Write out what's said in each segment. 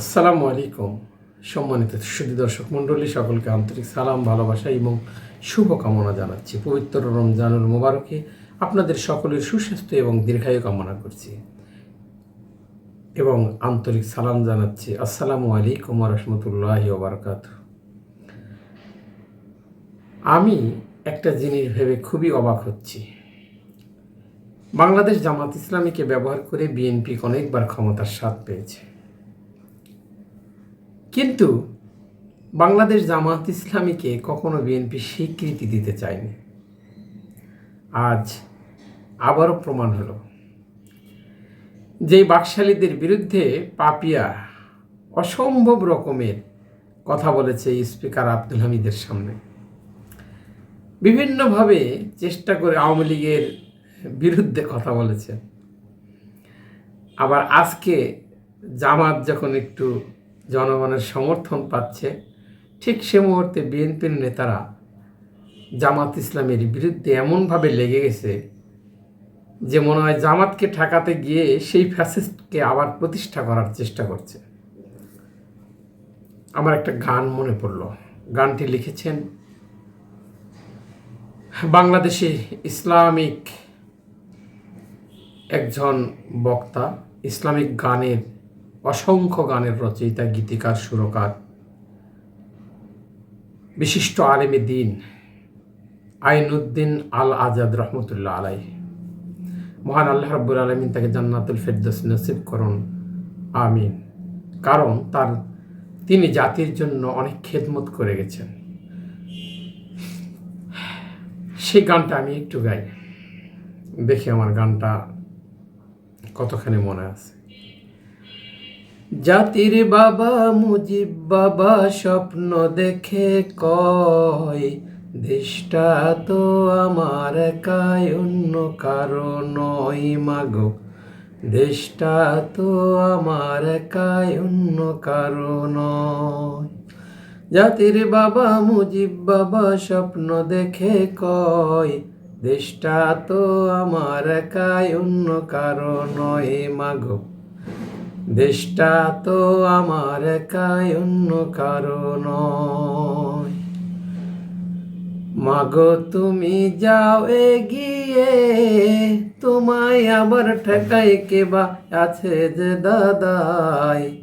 আসসালামু আলাইকুম, সম্মানিত সুদী দর্শক মণ্ডলী, সকলকে আন্তরিক সালাম, ভালোবাসা এবং শুভকামনা জানাচ্ছি। পবিত্র রমজানুল মোবারকে আপনাদের সকলের সুস্বাস্থ্য এবং দীর্ঘায়ু কামনা করছি এবং আন্তরিক সালাম জানাচ্ছি। আসসালামু আলাইকুম রহমতুল্লাহ ওবরকাত। আমি একটা জিনিস ভেবে খুবই অবাক হচ্ছি। বাংলাদেশ জামাত ইসলামীকে ব্যবহার করে বিএনপি অনেকবার ক্ষমতার স্বাদ পেয়েছে। কিন্তু বাংলাদেশ জামাত ইসলামীকে কখনো বিএনপি স্বীকৃতি দিতে চায়নি। আজ আবারও প্রমাণ হলো। যে বাকশালীদের বিরুদ্ধে পাপিয়া অসম্ভব রকমের কথা বলেছে স্পিকার আব্দুল হামিদের সামনে। বিভিন্নভাবে চেষ্টা করে আওয়ামী লীগের বিরুদ্ধে কথা বলেছে। আবার আজকে জামাত যখন একটু জনগণের সমর্থন পাচ্ছে, ঠিক সে মুহূর্তে বিএনপির নেতারা জামাত ইসলামের বিরুদ্ধে এমনভাবে লেগে গেছে যে মনে হয় জামাতকে ঠেকাতে গিয়ে সেই ফ্যাসিস্টকে আবার প্রতিষ্ঠা করার চেষ্টা করছে। আমার একটা গান মনে পড়ল। গানটি লিখেছেন বাংলাদেশে ইসলামিক একজন বক্তা, ইসলামিক গানের অসংখ্য গানের রচয়িতা, গীতিকার, সুরকার। বিশিষ্ট আলেমী দিন আইনুদ্দিন আল আজাদ রহমতুল্লাহ আলাই মহান আল্লাহ রব্বুল আলমিন তাকে জান্নাতুল ফেরদোস নসিব করুন। আমিন। কারণ তার, তিনি জাতির জন্য অনেক খেদমত করে গেছেন। সেই গানটা আমি একটু গাই। দেখি আমার গানটা কতখানি মনে আছে। জাতির বাবা মুজিব বাবা স্বপ্ন দেখে কয়, দেশটা তো আমার একাই, অন্য কারও নয় মাগো। দেশটা তো আমার একাই, অন্য কারও নয়। জাতির বাবা মুজিব বাবা স্বপ্ন দেখে কয়, দেশটা তো আমার একাই, অন্য কারও নয় মাগো। দেশটা তো আমার একাই অন্য কারও নয়। মাগো, তুমি যাও এগিয়ে, তোমায় আবার ঠেকাই কে বা আছে যে দাদাই।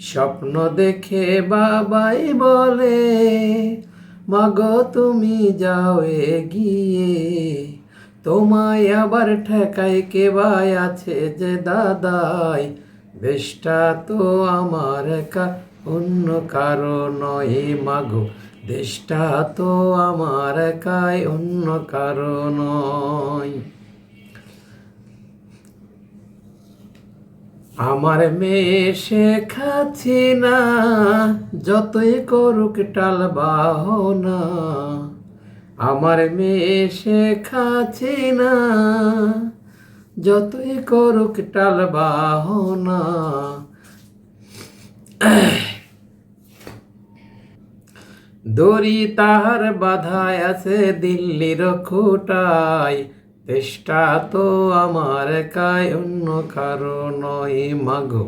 স্বপ্ন দেখে বাবাই বলে, মাগো, তুমি যাও এগিয়ে, তোমায় আবার ঠেকাই কে ভাই আছে যে দাদাই। দেশটা তো আমার একা, অন্য কারও নয় মাগো। দেশটা তো আমার একাই, অন্য কারও নয়। আমার মেয়ে শেখাচ্ছি না, যতই করুক টাল বাহনা। আমার মেয়ে শেখাচ্ছি না যতই করুক টাল বাহনা। দড়ি তাহার বাধায় আছে দিল্লির খুটায়। দেশটা তো আমার একাই, অন্য কারও নয় মাগো।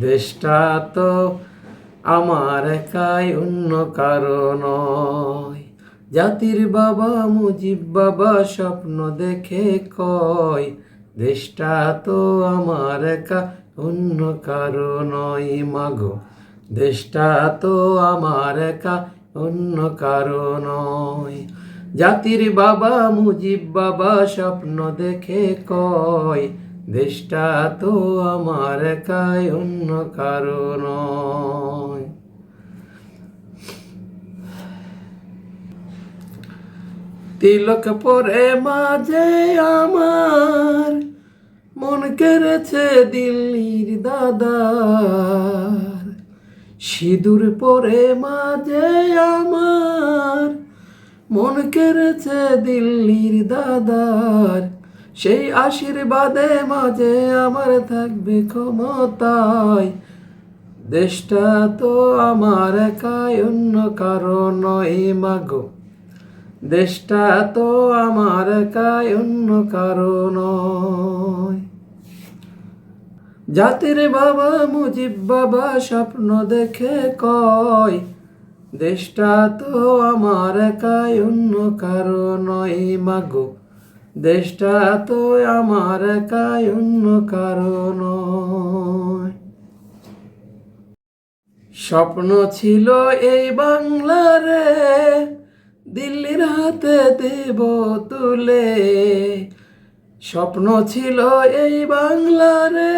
দেশটা তো আমার কায় অন্য কারও নয়। জাতির বাবা মুজিব বাবা স্বপ্ন দেখে কয় দেশটা তো আমার একা, অন্য কারও নয় মাগো। দেশটা তো আমার একা, অন্য কারও নয়। জাতির বাবা, মুজিব বাবা, স্বপ্ন দেখে কয়, দেশটা তো আমার একাই, অন্য কারও নয়। তিলক পরে মাঝে আমার মন কেড়েছে দিল্লির দাদার। সিঁদুর পরে মাঝে আমার মন কেড়েছে দিল্লির দাদার। সেই আশীর্বাদে মাঝে আমার থাকবে ক্ষমতায়। দেশটা তো আমার একাই, অন্য কারণ নয় মাগো। দেশটা তো আমার একাই, অন্য কারও নয়। জাতির বাবা মুজিব বাবা স্বপ্ন দেখে কয়, দেশটা তো আমার একাই, অন্য কারও নয়। মাগো, দেশটা তো আমার একাই, অন্য কারও নয়। স্বপ্ন ছিল এই বাংলারে দিল্লির হাতে দেব তুলে। স্বপ্ন ছিল এই বাংলারে।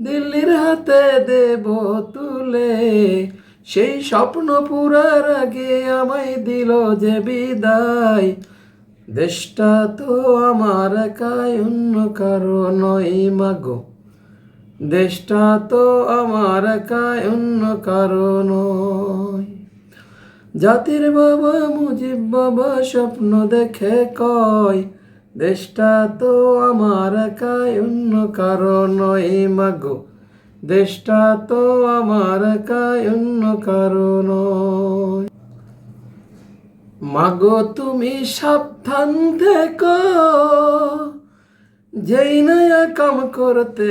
দিল্লির হাতে দেব তুলে। সেই স্বপ্ন পুরার আগে আমায় দিল যে বিদায়। দেশটা তো আমার একাই, অন্য কারও নয় মাগো। দেশটা তো আমার একাই, অন্য কারও নয়। জাতির বাবা মুজিব বাবা স্বপ্ন দেখে কয়, দেশটা তো আমার একাই, অন্য কারও নয় মাগো। দেশটা তো আমার একাই, অন্য কারও নয়। মাগো, তুমি সাবধান থেকো। যেই নয়া কাম করতে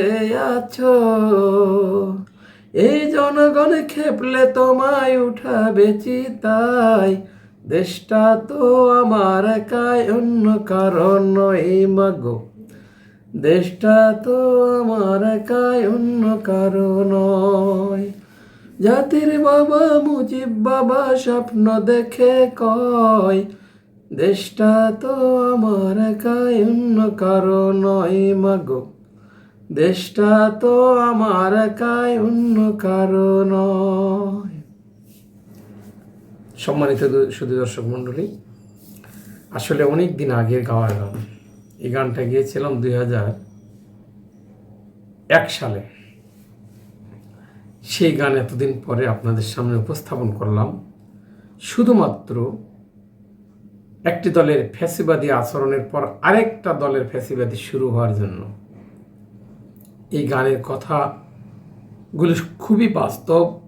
আছো এই জনগণ খেপলে তোমায় উঠাবে চিতাই দেশটা তো আমার একাই, অন্য কারণ নয় মাগো। দেশটা তো আমার একাই, অন্য কারণ জাতির বাবা মুজিব বাবা স্বপ্ন দেখে কয়, দেশটা তো আমার একাই, অন্য কারও নয় মাগো। দেশটা তো আমার একাই, অন্য কারও নয়। সম্মানিত শুধু দর্শক মণ্ডলী, আসলে অনেক দিন আগের গাওয়া গান। এই গানটা গিয়েছিলাম দুই হাজার এক সালে। সেই গান এতদিন পরে আপনাদের সামনে উপস্থাপন করলাম। শুধুমাত্র একটি দলের ফ্যাসিবাদী আচরণের পর আরেকটা দলের ফ্যাসিবাদী শুরু হওয়ার জন্য। এই গানের কথাগুলো খুবই বাস্তব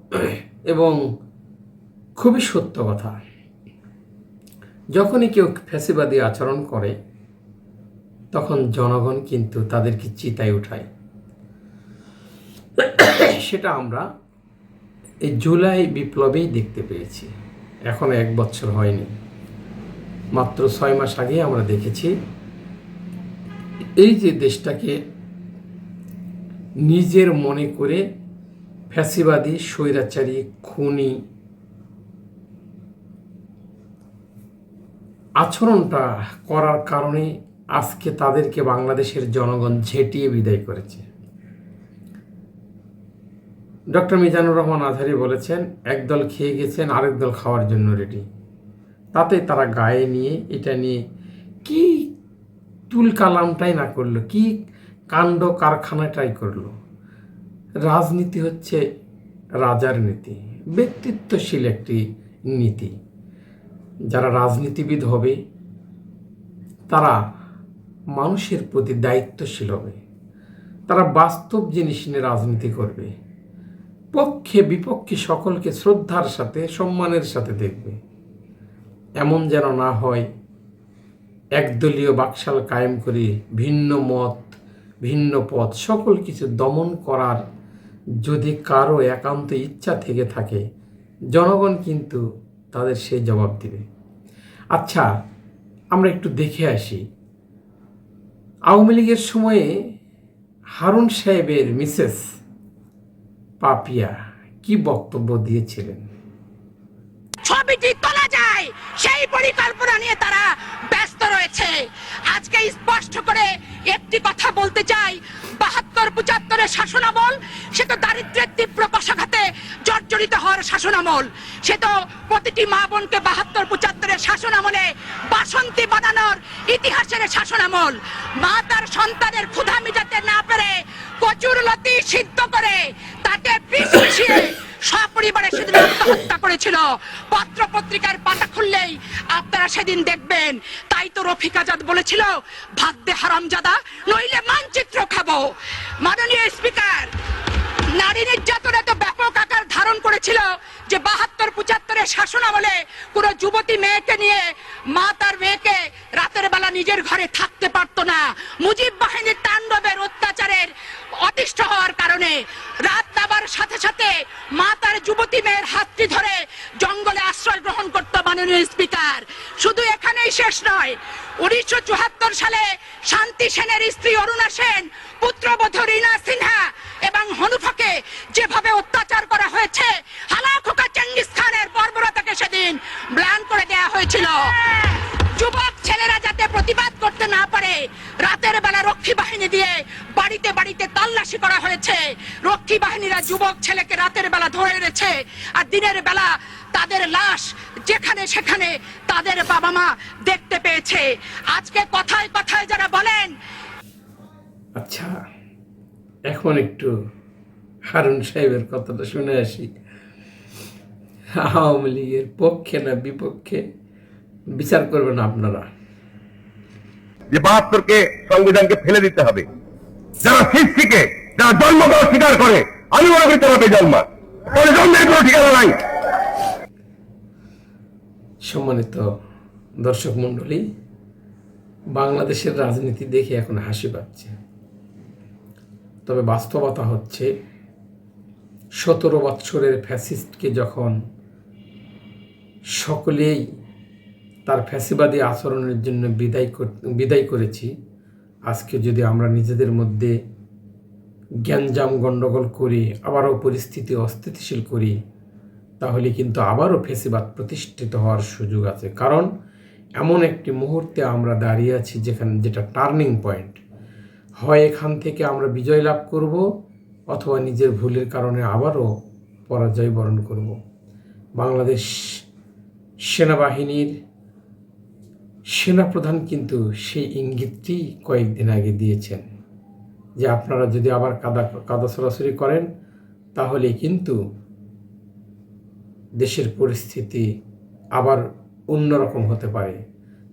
এবং খুবই সত্য কথা। যখনই কেউ ফ্যাসিবাদী আচরণ করে, তখন জনগণ কিন্তু তাদেরকে চিতায় উঠায়। সেটা আমরা এই জুলাই বিপ্লবেই দেখতে পেয়েছি। এখনও এক বছর হয়নি। মাত্র ছয় মাস আগে আমরা দেখেছি, এই যে দেশটাকে নিজের মনে করে ফ্যাসিবাদী, স্বৈরাচারী, খুনি আচরণটা করার কারণে আজকে তাদেরকে বাংলাদেশের জনগণ ঝেঁটিয়ে বিদায় করেছে। ডক্টর মিজানুর রহমান আজহারি বলেছেন, একদল খেয়ে গেছেন, আরেক দল খাওয়ার জন্য রেডি তাতে তারা গায়ে নিয়ে এটা নিয়ে কি তুল কালামটাই না করল, কি কাণ্ড কারখানাটাই করল। রাজনীতি হচ্ছে রাজার নীতি, ব্যক্তিত্বশীল একটি নীতি। যারা রাজনীতিবিদ হবে, তারা মানুষের প্রতি দায়িত্বশীল হবে। তারা বাস্তব জিনিস নিয়ে রাজনীতি করবে। পক্ষে বিপক্ষে সকলকে শ্রদ্ধার সাথে, সম্মানের সাথে দেখবে। এমন যেন না হয়, একদলীয় বাকশাল কায়েম করে ভিন্ন মত ভিন্ন পথ, সকল কিছু দমন করার যদি কারও একান্ত ইচ্ছা থেকে থাকে, জনগণ কিন্তু তাদের সেই জবাব দিবে। আচ্ছা আমরা একটু দেখে আসি। আওয়ামী লীগের সময়ে হারুন সাহেবের মিসেস পাপিয়া কি বক্তব্য দিয়েছিলেন? ছবিটি তোলা যায় সেই পরিকল্পনা নিয়ে তারা ব্যস্ত রয়েছে আজকে স্পষ্ট করে একটি কথা বলতে চাই বাহাত্তর পঁচাত্তরের শাসনামল, সে তো দারিদ্রের তীব্র কষাঘাতে জর্জরিত হওয়ার শাসনামল। সে তো প্রতিটি মা বোনকে বাহাত্তর, পঁচাত্তরের শাসনামলে বাসন্তী বানানোর ইতিহাসের শাসনামল। মা তার সন্তানের ক্ষুধা মিটাতে না পেরে কচুর লতি সিদ্ধ করে তাকে পিস মিশিয়ে সপরিবারে সেদিন আত্মহত্যা করেছিল। পত্র পত্রিকার পাতা খুললেই আপনারা সেদিন দেখবেন। তাই তো রফিক আজাদ বলেছিল দে হারামজাদা, নইলে মানচিত্র খাব। মাননীয় স্পিকার, নারী নির্যাতন এত ব্যাপক আকার ধারণ করেছিল যে বাহাত্তর, পঁচাত্তরের শাসন আমলে কোনো যুবতী মেয়েকে নিয়ে মা তার মেয়েকে রাতের বেলা নিজের ঘরে থাকতে পারতো না। মুজিব বাহিনীর অত্যাচারের অতিষ্ঠ হওয়ার কারণে রাত নাবার সাথে সাথে মা তার যুবতী মেয়ের হাতটি ধরে জঙ্গলে আশ্রয় গ্রহণ করত মাননীয় স্পিকার। শুধু এখানেই শেষ নয়, উনিশশো সালে শান্তি সেনের স্ত্রী অরুণা সেন, পুত্রবধূ রীনা সিনহা এবং হনুফাকে যেভাবে অত্যাচার করা হয়েছে হালাখোকা চেঙ্গিস খানের বর্বরতাকে সেদিন ম্লান করে দেয়া হয়েছিল। যুবক ছেলেরা যাতে প্রতিবাদ করতে না পারে, রাতের বেলা রক্ষী বাহিনী দিয়ে বাড়িতে বাড়িতে তল্লাশি করা হয়েছে। রক্ষী বাহিনীরা যুবক ছেলেকে রাতের বেলা ধরে এনেছে আর দিনের বেলা তাদের লাশ যেখানে সেখানে তাদের বাবা মা দেখতে পেয়েছে। আজকে কথায় কথায় যারা বলেন আচ্ছা এখন একটু হারুন সাহেবের কথাটা শুনে আসি। আওয়ামী লীগের পক্ষে না বিপক্ষে? বিচার করবেন আপনারা। যে বাহাত্তরকে সংবিধানকে ফেলে দিতে হবে। যারা সৃষ্টিকে যারা জন্মকে অস্বীকার করে আমি মনে করি তারা বেজন্মা তাহলে জন্মের কোনো ঠিকানা নাই। সম্মানিত দর্শক মণ্ডলী বাংলাদেশের রাজনীতি দেখে এখন হাসি পাচ্ছে। তবে বাস্তবতা হচ্ছে সতেরো বৎসরের ফ্যাসিস্টকে যখন সকলেই তার ফ্যাসিবাদী আচরণের জন্য বিদায় বিদায় করেছি। আজকে যদি আমরা নিজেদের মধ্যে জ্ঞানজাম গণ্ডগোল করি, আবারও পরিস্থিতি অস্থিতিশীল করি, তাহলে কিন্তু আবারও ফেসিবাদ প্রতিষ্ঠিত হওয়ার সুযোগ আছে। কারণ এমন একটি মুহূর্তে আমরা দাঁড়িয়ে আছি যেখানে, যেটা টার্নিং পয়েন্ট। হয় এখান থেকে আমরা বিজয় লাভ করব, অথবা নিজের ভুলের কারণে আবারও পরাজয় বরণ করব। বাংলাদেশ সেনাবাহিনীর সেনাপ্রধান কিন্তু সেই ইঙ্গিতটি কয়েকদিন আগে দিয়েছেন যে আপনারা যদি আবার কাদা কাদা সরাসরি করেন, তাহলে কিন্তু দেশের পরিস্থিতি আবার অন্যরকম হতে পারে।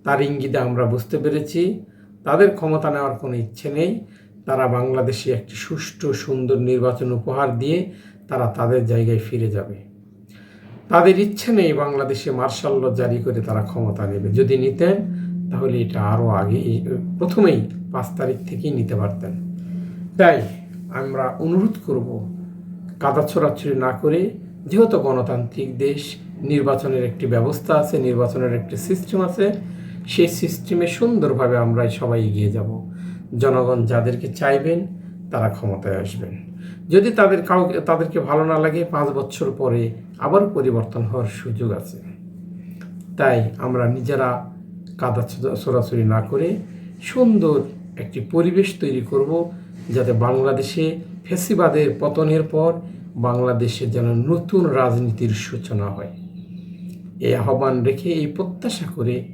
তার ইঙ্গিতে আমরা বুঝতে পেরেছি, তাদের ক্ষমতা নেওয়ার কোনো ইচ্ছে নেই। তারা বাংলাদেশে একটি সুষ্ঠু, সুন্দর নির্বাচন উপহার দিয়ে তারা তাদের জায়গায় ফিরে যাবে। তাদের ইচ্ছে নেই বাংলাদেশে মার্শাল ল জারি করে তারা ক্ষমতা নেবে। যদি নিতেন, তাহলে এটা আরও আগে প্রথমেই পাঁচ তারিখ থেকেই নিতে পারতেন। তাই আমরা অনুরোধ করব, কাদা ছোড়াছড়ি না করে, যেহেতু গণতান্ত্রিক দেশ, নির্বাচনের একটি ব্যবস্থা আছে, নির্বাচনের একটি সিস্টেম আছে, সেই সিস্টেমে সুন্দরভাবে আমরা সবাই এগিয়ে যাব। জনগণ যাদেরকে চাইবেন, তারা ক্ষমতায় আসবেন। যদি তাদের কাউকে, তাদেরকে ভালো না লাগে, পাঁচ বছর পরে আবার পরিবর্তন হওয়ার সুযোগ আছে। তাই আমরা নিজেরা কাদা ছোড়া- ছোড়াছড়ি না করে সুন্দর একটি পরিবেশ তৈরি করব যাতে বাংলাদেশে ফেসিবাদের পতনের পর বাংলাদেশে যেন নতুন রাজনীতির সূচনা হয়। এই আহ্বান রেখে এই প্রত্যাশা করে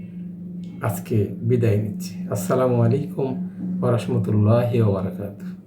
আজকে বিদায় নিচ্ছি। আসসালামু আলাইকুম ওরহমতুল্লাহ বারাকাতুহ।